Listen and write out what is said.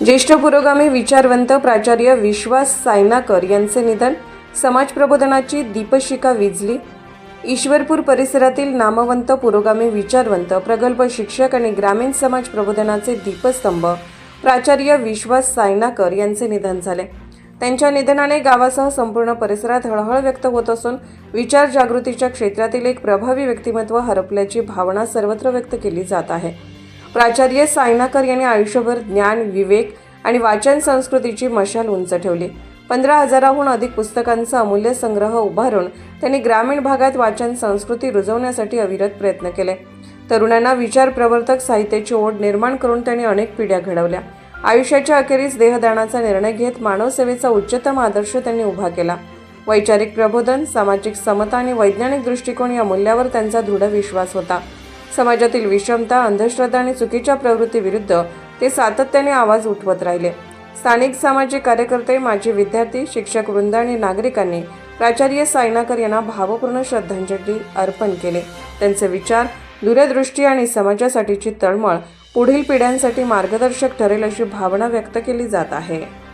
ज्येष्ठ पुरोगामी विचारवंत प्राचार्य विश्वास सायनाकर यांचे निधन समाज प्रबोधनाची दीपशिका विजली ईश्वरपूर परिसरातील नामवंत पुरोगामी विचारवंत प्रगल्भ शिक्षक आणि ग्रामीण समाज प्रबोधनाचे दीपस्तंभ प्राचार्य विश्वास सायनाकर यांचे निधन झाले. त्यांच्या निधनाने गावासह संपूर्ण परिसरात हळहळ व्यक्त होत असून विचार जागृतीच्या क्षेत्रातील एक प्रभावी व्यक्तिमत्व हरपल्याची भावना सर्वत्र व्यक्त केली जात आहे. प्राचार्य सायनाकर यांनी आयुष्यभर ज्ञान विवेक आणि वाचन संस्कृतीची मशाल उंच ठेवली. पंधरा हजाराहून अधिक पुस्तकांचा अमूल्य संग्रह उभारून त्यांनी ग्रामीण भागात वाचन संस्कृती रुजवण्यासाठी अविरत प्रयत्न केले. तरुणांना विचार प्रवर्तक साहित्याची ओढ निर्माण करून त्यांनी अनेक पिढ्या घडवल्या. आयुष्याच्या अखेरीस देहदानाचा निर्णय घेत मानवसेवेचा उच्चतम आदर्श त्यांनी उभा केला. वैचारिक प्रबोधन सामाजिक समता आणि वैज्ञानिक दृष्टिकोन या मूल्यावर त्यांचा दृढ विश्वास होता. समाजातील विषमता अंधश्रद्धा आणि चुकीच्या प्रवृत्तीविरुद्ध ते सातत्याने आवाज उठवत राहिले. स्थानिक सामाजिक कार्यकर्ते माजी विद्यार्थी शिक्षक वृंद आणि नागरिकांनी प्राचार्य सायनाकर यांना भावपूर्ण श्रद्धांजली अर्पण केले. त्यांचे विचार दूरदृष्टी आणि समाजासाठीची तळमळ पुढील पिढ्यांसाठी मार्गदर्शक ठरेल अशी भावना व्यक्त केली जात आहे.